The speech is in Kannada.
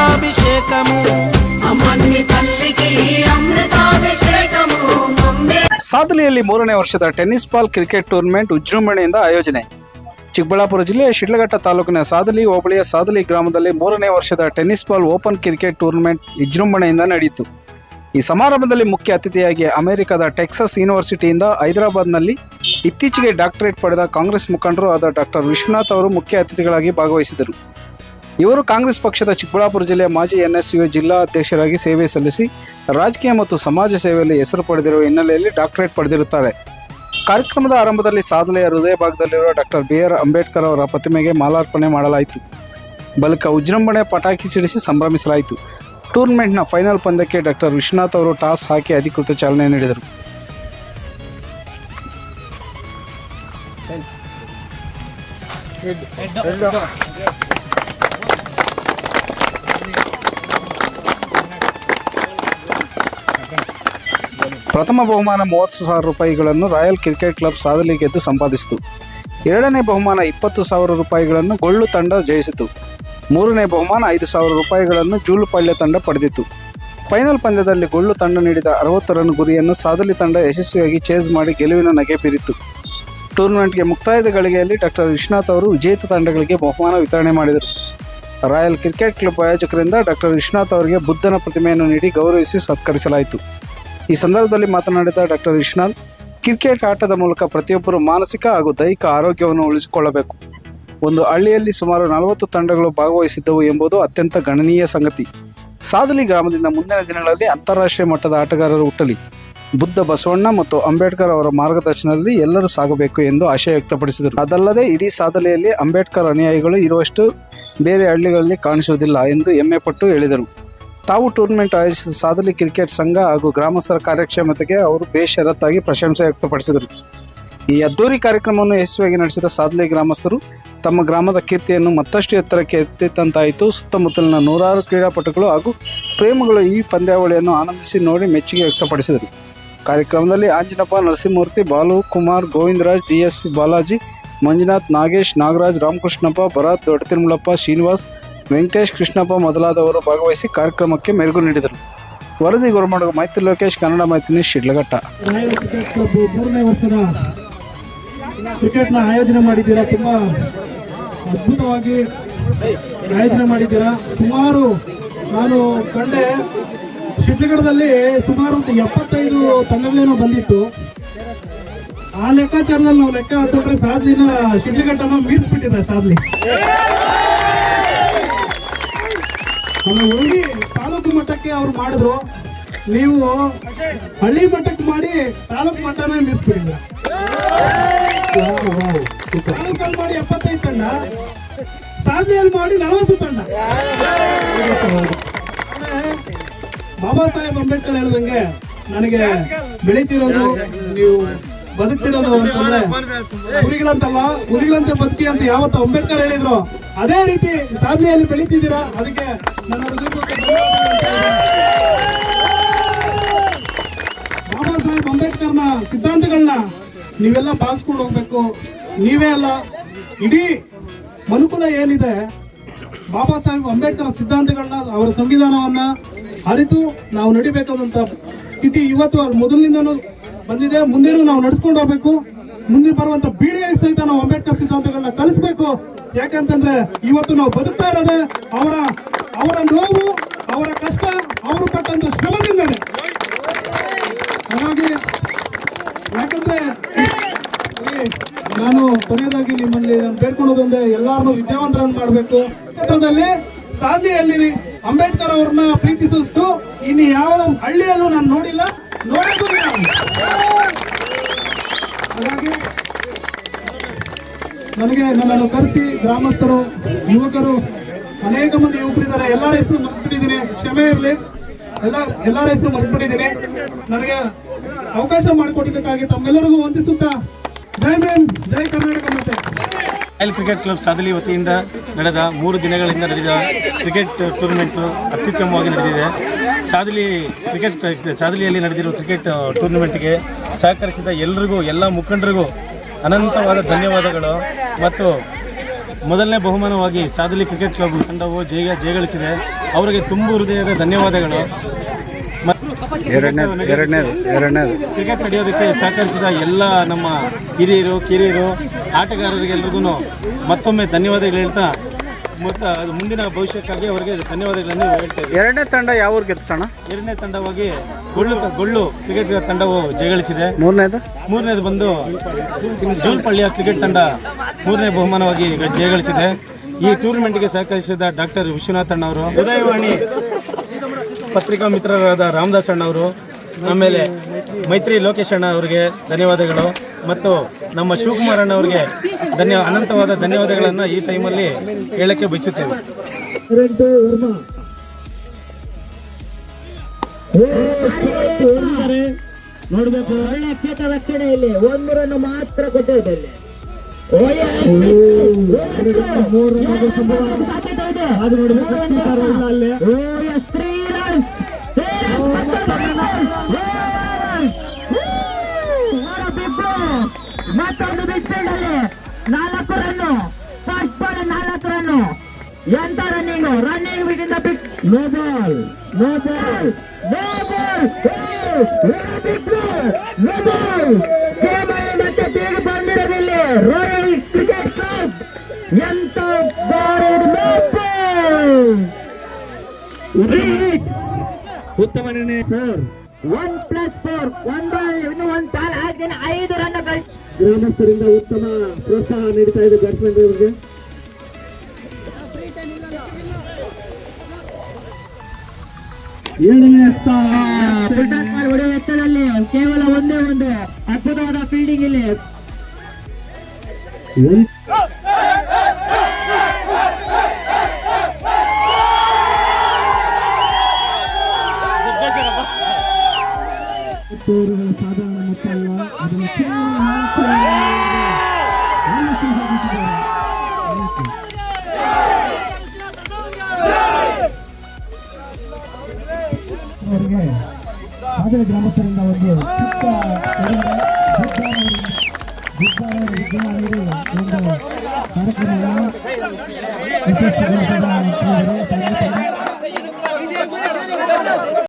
అమృతాభిషేకము అమ్మన్ని తల్లికి అమృతాభిషేకము మమ్మే ಸಾದಲಿಯಲ್ಲಿ ಮೂರನೇ ವರ್ಷದ ಟೆನ್ನಿಸ್ ಬಾಲ್ ಕ್ರಿಕೆಟ್ ಟೂರ್ನಮೆಂಟ್ ವಿಜೃಂಭಣೆಯಿಂದ ಆಯೋಜನೆ ಚಿಕ್ಕಬಳ್ಳಾಪುರ ಜಿಲ್ಲೆಯ ಶಿಡ್ಲಘಟ್ಟ ತಾಲೂಕಿನ ಸಾದಲಿ ಹೋಬಳಿಯ ಸಾದಲಿ ಗ್ರಾಮದಲ್ಲಿ ಮೂರನೇ ವರ್ಷದ tennis ball open cricket tournament ವಿಜೃಂಭಣೆಯಿಂದ ನಡೆಯಿತು ಈ ಸಮಾರಂಭದಲ್ಲಿ ಮುಖ್ಯ ಅತಿಥಿಯಾಗಿ ಅಮೆರಿಕದ ಟೆಕ್ಸಸ್ ಯೂನಿವರ್ಸಿಟಿಯಿಂದ ಹೈದರಾಬಾದ್ನಲ್ಲಿ ಇತ್ತೀಚೆಗೆ ಡಾಕ್ಟರೇಟ್ ಪಡೆದ ಕಾಂಗ್ರೆಸ್ ಮುಖಂಡರು ಆದ ಡಾಕ್ಟರ್ ವಿಶ್ವನಾಥ್ ಅವರು ಮುಖ್ಯ ಅತಿಥಿಗಳಾಗಿ ಭಾಗವಹಿಸಿದರು ಇವರು ಕಾಂಗ್ರೆಸ್ ಪಕ್ಷದ ಚಿಕ್ಕಬಳ್ಳಾಪುರ ಜಿಲ್ಲೆಯ ಮಾಜಿ ಎನ್ಎಸ್ಯು ಜಿಲ್ಲಾ ಅಧ್ಯಕ್ಷರಾಗಿ ಸೇವೆ ಸಲ್ಲಿಸಿ ರಾಜಕೀಯ ಮತ್ತು ಸಮಾಜ ಸೇವೆಯಲ್ಲಿ ಹೆಸರು ಪಡೆದಿರುವ ಹಿನ್ನೆಲೆಯಲ್ಲಿ ಡಾಕ್ಟರೇಟ್ ಪಡೆದಿರುತ್ತಾರೆ. ಕಾರ್ಯಕ್ರಮದ ಆರಂಭದಲ್ಲಿ ಸಾಧನೆಯ ಹೃದಯ ಭಾಗದಲ್ಲಿರುವ ಡಾಕ್ಟರ್ ಬಿ ಆರ್ ಅಂಬೇಡ್ಕರ್ ಅವರ ಪ್ರತಿಮೆಗೆ ಮಾಲಾರ್ಪಣೆ ಮಾಡಲಾಯಿತು. ಬಳಿಕ ವಿಜೃಂಭಣೆ ಪಟಾಕಿ ಸಿಡಿಸಿ ಸಂಭ್ರಮಿಸಲಾಯಿತು. ಟೂರ್ನಮೆಂಟ್ನ ಫೈನಲ್ ಪಂದ್ಯಕ್ಕೆ ಡಾಕ್ಟರ್ ವಿಶ್ವನಾಥ್ ಅವರು ಟಾಸ್ ಹಾಕಿ ಅಧಿಕೃತ ಚಾಲನೆ ನೀಡಿದರು. ಪ್ರಥಮ ಬಹುಮಾನ ಮೂವತ್ತು ಸಾವಿರ ರೂಪಾಯಿಗಳನ್ನು ರಾಯಲ್ ಕ್ರಿಕೆಟ್ ಕ್ಲಬ್ ಸಾಧಲಿ ಗೆದ್ದು ಸಂಪಾದಿಸಿತು. ಎರಡನೇ ಬಹುಮಾನ ಇಪ್ಪತ್ತು ಸಾವಿರ ರೂಪಾಯಿಗಳನ್ನು ಗೊಳ್ಳು ತಂಡ ಜಯಿಸಿತು. ಮೂರನೇ ಬಹುಮಾನ ಐದು ಸಾವಿರ ರೂಪಾಯಿಗಳನ್ನು ಜೂಲುಪಾಳ್ಯ ತಂಡ ಪಡೆದಿತ್ತು ಫೈನಲ್ ಪಂದ್ಯದಲ್ಲಿ ಗೊಳ್ಳು ತಂಡ ನೀಡಿದ ಅರವತ್ತು ರನ್ ಗುರಿಯನ್ನು ಸಾದಲಿ ತಂಡ ಯಶಸ್ವಿಯಾಗಿ ಚೇಸ್ ಮಾಡಿ ಗೆಲುವಿನ ನಗೆ ಬೀರಿತು. ಟೂರ್ನಮೆಂಟ್ಗೆ ಮುಕ್ತಾಯದ ಗಳಿಗೆಯಲ್ಲಿ ಡಾಕ್ಟರ್ ವಿಶ್ವನಾಥ್ ಅವರು ವಿಜೇತ ತಂಡಗಳಿಗೆ ಬಹುಮಾನ ವಿತರಣೆ ಮಾಡಿದರು. ರಾಯಲ್ ಕ್ರಿಕೆಟ್ ಕ್ಲಬ್ ಆಯೋಜಕರಿಂದ ಡಾಕ್ಟರ್ ವಿಶ್ವನಾಥ್ ಅವರಿಗೆ ಬುದ್ಧನ ಪ್ರತಿಮೆಯನ್ನು ನೀಡಿ ಗೌರವಿಸಿ ಸತ್ಕರಿಸಲಾಯಿತು. ಈ ಸಂದರ್ಭದಲ್ಲಿ ಮಾತನಾಡಿದ ಡಾಕ್ಟರ್ ವಿಶ್ವನಾಥ್, ಕ್ರಿಕೆಟ್ ಆಟದ ಮೂಲಕ ಪ್ರತಿಯೊಬ್ಬರು ಮಾನಸಿಕ ಹಾಗೂ ದೈಹಿಕ ಆರೋಗ್ಯವನ್ನು ಉಳಿಸಿಕೊಳ್ಳಬೇಕು. ಒಂದು ಹಳ್ಳಿಯಲ್ಲಿ ಸುಮಾರು ನಲವತ್ತು ತಂಡಗಳು ಭಾಗವಹಿಸಿದ್ದವು ಎಂಬುದು ಅತ್ಯಂತ ಗಣನೀಯ ಸಂಗತಿ. ಸಾದಲಿ ಗ್ರಾಮದಿಂದ ಮುಂದಿನ ದಿನಗಳಲ್ಲಿ ಅಂತಾರಾಷ್ಟ್ರೀಯ ಮಟ್ಟದ ಆಟಗಾರರು ಹುಟ್ಟಲಿ. ಬುದ್ಧ ಬಸವಣ್ಣ ಮತ್ತು ಅಂಬೇಡ್ಕರ್ ಅವರ ಮಾರ್ಗದರ್ಶನದಲ್ಲಿ ಎಲ್ಲರೂ ಸಾಗಬೇಕು ಎಂದು ಆಶಯ ವ್ಯಕ್ತಪಡಿಸಿದರು. ಅದಲ್ಲದೆ ಇಡೀ ಸಾದಲಿಯಲ್ಲಿ ಅಂಬೇಡ್ಕರ್ ಅನುಯಾಯಿಗಳು ಇರುವಷ್ಟು ಬೇರೆ ಹಳ್ಳಿಗಳಲ್ಲಿ ಕಾಣಿಸುವುದಿಲ್ಲ ಎಂದು ಹೆಮ್ಮೆಪಟ್ಟು ಹೇಳಿದರು. ತಾವು ಟೂರ್ನಮೆಂಟ್ ಆಯೋಜಿಸಿದ ಸಾದಲಿ ಕ್ರಿಕೆಟ್ ಸಂಘ ಹಾಗೂ ಗ್ರಾಮಸ್ಥರ ಕಾರ್ಯಕ್ಷಮತೆಗೆ ಅವರು ಬೇಷರತ್ತಾಗಿ ಪ್ರಶಂಸೆ ವ್ಯಕ್ತಪಡಿಸಿದರು. ಈ ಅದ್ದೂರಿ ಕಾರ್ಯಕ್ರಮವನ್ನು ಯಶಸ್ವಿಯಾಗಿ ನಡೆಸಿದ ಸಾದಲಿ ಗ್ರಾಮಸ್ಥರು ತಮ್ಮ ಗ್ರಾಮದ ಕೀರ್ತಿಯನ್ನು ಮತ್ತಷ್ಟು ಎತ್ತರಕ್ಕೆ ಎತ್ತಿತ್ತಂತಾಯಿತು ಸುತ್ತಮುತ್ತಲಿನ ನೂರಾರು ಕ್ರೀಡಾಪಟುಗಳು ಹಾಗೂ ಪ್ರೇಮಿಗಳು ಈ ಪಂದ್ಯಾವಳಿಯನ್ನು ಆನಂದಿಸಿ ನೋಡಿ ಮೆಚ್ಚುಗೆ ವ್ಯಕ್ತಪಡಿಸಿದರು. ಕಾರ್ಯಕ್ರಮದಲ್ಲಿ ಆಂಜನಪ್ಪ, ನರಸಿಂಹಮೂರ್ತಿ, ಬಾಲು, ಕುಮಾರ್, ಗೋವಿಂದರಾಜ್ ಡಿಎಸ್ಪಿ ಬಾಲಾಜಿ, ಮಂಜುನಾಥ್ ನಾಗೇಶ್, ನಾಗರಾಜ್, ರಾಮಕೃಷ್ಣಪ್ಪ, ಭರತ್, ದೊಡ್ಡ ತಿರುಮಲಪ್ಪ ಶ್ರೀನಿವಾಸ್ ವೆಂಕಟೇಶ್ ಕೃಷ್ಣಪ್ಪ ಮೊದಲಾದವರು ಭಾಗವಹಿಸಿ ಕಾರ್ಯಕ್ರಮಕ್ಕೆ ಮೆರುಗು ನೀಡಿದರು. ವರದಿ ಗುರುಮಡುಗ ಮೈತ್ರಿ ಲೋಕೇಶ್, ಕನ್ನಡ ಮೈತ್ರಿ ಶಿಡ್ಲಘಟ್ಟ. ಆಯೋಜನೆ ಮಾಡಿದ್ದೀರಾ? ತುಂಬ ಅದ್ಭುತವಾಗಿ ಆಯೋಜನೆ ಮಾಡಿದ್ದೀರಾ? ಸುಮಾರು ನಾನು ಕಂಡೆ ಶಿಡ್ಲಘಟ್ಟದಲ್ಲಿ ಸುಮಾರು ಒಂದು ಎಪ್ಪತ್ತೈದು ತಂಡಗಳೇನೋ ಬಂದಿತ್ತು. ಆ ಲೆಕ್ಕಾಚಾರದಲ್ಲಿ ನಾವು ಲೆಕ್ಕ ಹಾಕಿದ್ರೆ ಸಾಧ್ಯ ಶಿಡ್ಲಘಟ್ಟನ ಮೀರಿಸ್ಬಿಟ್ಟಿದೆ ಸಾಧ್ಲಿ. ಆಮೇಲೆ ಹೋಗಿ ತಾಲೂಕು ಮಟ್ಟಕ್ಕೆ ಅವ್ರು ಮಾಡಿದ್ರು. ನೀವು ಹಳ್ಳಿ ಮಟ್ಟಕ್ಕೆ ಮಾಡಿ ತಾಲೂಕು ಮಟ್ಟನೇ ಮೀರಿಸ್ಬಿಟ್ಟಿಲ್ಲ ತಾಲೂಕಲ್ಲಿ ಮಾಡಿ ಎಪ್ಪತ್ತೈದು ತಂಡ ಸಾಧನೆಯಲ್ಲಿ ಮಾಡಿ ನಲವತ್ತು ತಂಡ. ಬಾಬಾ ಸಾಹೇಬ್ ಅಂಬೇಡ್ಕರ್ ಹೇಳ್ದಂಗೆ ನನಗೆ ಬೆಳೀತಿರೋದು ನೀವು ಬದುಕ್ತಿರೋದು ಅಂತಂದ್ರೆ ಹುರಿಗಳಂತಲ್ಲ ಹುರಿಗಳಂತೆ ಬದುಕಿ ಅಂತ ಯಾವತ್ತೂ ಅಂಬೇಡ್ಕರ್ ಹೇಳಿದ್ರು. ಅದೇ ರೀತಿ ಸಾಧನೆಯಲ್ಲಿ ಬೆಳೀತಿದ್ದೀರಾ? ಅದಕ್ಕೆ ನನ್ನ ಬಾಬಾ ಸಾಹೇಬ್ ಅಂಬೇಡ್ಕರ್ನ ಸಿದ್ಧಾಂತಗಳನ್ನ ನೀವೆಲ್ಲ ಪಾಲಿಸ್ಕೊಂಡು ಹೋಗ್ಬೇಕು. ನೀವೇ ಅಲ್ಲ, ಇಡೀ ಮನುಕುಲ ಏನಿದೆ, ಬಾಬಾ ಸಾಹೇಬ್ ಅಂಬೇಡ್ಕರ್ ಸಿದ್ಧಾಂತಗಳನ್ನ, ಅವರ ಸಂವಿಧಾನವನ್ನ ಅರಿತು ನಾವು ನಡಿಬೇಕಾದಂತ ಸ್ಥಿತಿ ಇವತ್ತು ಮೊದಲಿನಿಂದನೂ ಬಂದಿದೆ. ಮುಂದೆನೂ ನಾವು ನಡ್ಸ್ಕೊಂಡು ಹೋಗ್ಬೇಕು. ಮುಂದೆ ಬರುವಂತ ಬಿಡಿಐ ಸಹಿತ ನಾವು ಅಂಬೇಡ್ಕರ್ ಸಿದ್ಧಾಂತಗಳನ್ನ ಕಲಿಸ್ಬೇಕು. ಯಾಕಂತಂದ್ರೆ ಇವತ್ತು ನಾವು ಬದುಕ್ತಾ ಇರೋದೆ ಅವರ ಅವರ ನೋವು, ಅವರ ಕಷ್ಟ, ಅವರು ಪಟ್ಟಂತ ಶ್ರಮದಿಂದಲೇ. ಹಾಗಾಗಿ ಯಾಕಂದ್ರೆ ನಾನು ಕೊನೆಯದಾಗಿ ನಿಮ್ಮಲ್ಲಿ ನಾನು ಬೇಡ್ಕೊಳ್ಳೋದೊಂದೇ ಎಲ್ಲಾರನ್ನೂ ವಿದ್ಯಾವಂತರನ್ನು ಮಾಡಬೇಕು. ಕ್ಷೇತ್ರದಲ್ಲಿ ಸಾಧನೆಯಲ್ಲಿ ಅಂಬೇಡ್ಕರ್ ಅವ್ರನ್ನ ಪ್ರೀತಿಸಿದ್ದು ಇನ್ನು ಯಾವ ಹಳ್ಳಿಯಲ್ಲೂ ನಾನು ನೋಡಿಲ್ಲ. ನನಗೆ ನನ್ನನ್ನು ಕರೆಸಿ ಗ್ರಾಮಸ್ಥರು, ಯುವಕರು, ಅನೇಕ ಮಂದಿ ಯುವಕರಿದ್ದಾರೆ. ಎಲ್ಲರ ಹೆಸರು ಮರ್ತ್ಬಿಟ್ಟಿದ್ದೀನಿ. ಕ್ಷಮೆ ಇರಲಿ. ಎಲ್ಲ, ಎಲ್ಲರ ಹೆಸರು ಮರ್ತ್ಬಿಟ್ಟಿದ್ದೀನಿ. ನನಗೆ ಅವಕಾಶ ಮಾಡಿಕೊಟ್ಟಿದ್ದಕ್ಕಾಗಿ ತಮ್ಮೆಲ್ಲರಿಗೂ ವಂದಿಸುತ್ತಾ ಜೈ ಮೇನ್ ಜೈ ಕರ್ನಾಟಕ ಮತ್ತೆ ರಾಯಲ್ ಕ್ರಿಕೆಟ್ ಕ್ಲಬ್ ಸಾಧಲಿ ವತಿಯಿಂದ ನಡೆದ ಮೂರು ದಿನಗಳಿಂದ ನಡೆದ ಕ್ರಿಕೆಟ್ ಟೂರ್ನಮೆಂಟು ಅತ್ಯುತ್ತಮವಾಗಿ ನಡೆದಿದೆ. ಸಾದಲಿ ಕ್ರಿಕೆಟ್ ಸಾದಲಿಯಲ್ಲಿ ನಡೆದಿರುವ ಕ್ರಿಕೆಟ್ ಟೂರ್ನಮೆಂಟ್ಗೆ ಸಹಕರಿಸಿದ ಎಲ್ಲರಿಗೂ ಎಲ್ಲ ಮುಖಂಡರಿಗೂ ಅನಂತವಾದ ಧನ್ಯವಾದಗಳು. ಮತ್ತು ಮೊದಲನೇ ಬಹುಮಾನವಾಗಿ ಸಾದಲಿ ಕ್ರಿಕೆಟ್ ಕ್ಲಬ್ ತಂಡವು ಜಯ ಜಯಗಳಿಸಿದೆ ಅವರಿಗೆ ತುಂಬು ಹೃದಯದ ಧನ್ಯವಾದಗಳು. ಕ್ರಿಕೆಟ್ ನಡೆಯೋದಕ್ಕೆ ಸಹಕರಿಸಿದ ಎಲ್ಲ ನಮ್ಮ ಹಿರಿಯರು ಕಿರಿಯರು ಆಟಗಾರರಿಗೆಲ್ರಿಗೂ ಮತ್ತೊಮ್ಮೆ ಧನ್ಯವಾದಗಳು ಹೇಳ್ತಾ ಮತ್ತು ಅದು ಮುಂದಿನ ಭವಿಷ್ಯಕ್ಕಾಗಿ ಅವರಿಗೆ ಧನ್ಯವಾದಗಳನ್ನು ಹೇಳ್ತಾ ಇದ್ದೀನಿ. ಎರಡನೇ ತಂಡ ಯಾವ ಊರು ಸಣ್ಣ ಎರಡನೇ ತಂಡವಾಗಿ ಗೊಳ್ಳು ಗೊಳ್ಳು ಕ್ರಿಕೆಟ್ ತಂಡವು ಜಯಗಳಿಸಿದೆ. ಮೂರನೇದು? ಮೂರನೇದು ಬಂದು ಜೂಲ್ಪಳ್ಳಿಯ ಕ್ರಿಕೆಟ್ ತಂಡ ಮೂರನೇ ಬಹುಮಾನವಾಗಿ ಜಯಗಳಿಸಿದೆ. ಈ ಟೂರ್ನಮೆಂಟ್ಗೆ ಸಹಕರಿಸಿದ ಡಾಕ್ಟರ್ ವಿಶ್ವನಾಥ್ ಅಣ್ಣವರು ಉದಯವಾಣಿ ಪತ್ರಿಕಾ ಮಿತ್ರರಾದ ರಾಮದಾಸ್ ಅಣ್ಣವರು ಆಮೇಲೆ ಮೈತ್ರಿ ಲೋಕೇಶ್ ಅಣ್ಣ ಅವರಿಗೆ ಧನ್ಯವಾದಗಳು ಮತ್ತು ನಮ್ಮ ಶಿವಕುಮಾರ್ ಅಣ್ಣ ಅವರಿಗೆ ಧನ್ಯ ಅನಂತವಾದ ಧನ್ಯವಾದಗಳನ್ನು ಈ ಟೈಮಲ್ಲಿ ಹೇಳಕ್ಕೆ ಬಯಸುತ್ತೇವೆ. ನೋಡ್ಬೇಕು ಒಳ್ಳೆ ಕ್ಷೇತ್ರ ರಕ್ಷಣೆಯಲ್ಲಿ ಒಂದು ರನ್ ಮಾತ್ರ ಕೊಟ್ಟಿದೆ ಇಲ್ಲಿ ಮತ್ತೊಂದು ಬಿಗ್ ಅಲ್ಲಿ ನಾಲ್ಕು ರನ್ನು ಫಸ್ಟ್ ಬಾಲ್ ನಾಲ್ಕು ರನ್ನು ಎಂತ running running ಬಿಟ್ಟಿಂದ big no ball no ball no ball no ball ಉತ್ತಮ ನಿರ್ಣಯ ಫೋರ್ ಒನ್ ಪ್ಲಸ್ ಫೋರ್ ಒಂದು ಇನ್ನು ಒಂದು ಸಾಲ ಹಾಕ್ತೇನೆ ಐದು ರನ್ ಗಳಿಸಿ ಗ್ರಾಮಸ್ಥರಿಂದ ಉತ್ತಮ ಪ್ರೋತ್ಸಾಹ ನೀಡ್ತಾ ಇದೆ ಬ್ಯಾಟ್ಸ್ಮನ್ ಅವರಿಗೆ ಏಳನೇ ಸ್ಥಾನ. ಒಡೆಯ ಎತ್ತದಲ್ಲಿ ಕೇವಲ ಒಂದೇ ಒಂದು ಅದ್ಭುತವಾದ ಫೀಲ್ಡಿಂಗ್ ಇಲ್ಲಿ. ತೋರುಗಳು ಸಾಧಾರಣ ಮೊತ್ತ ಅಲ್ಲ ಅದನ್ನು ಕೇವಲ ನಾಲ್ಕು ಆಲೋಚನೆ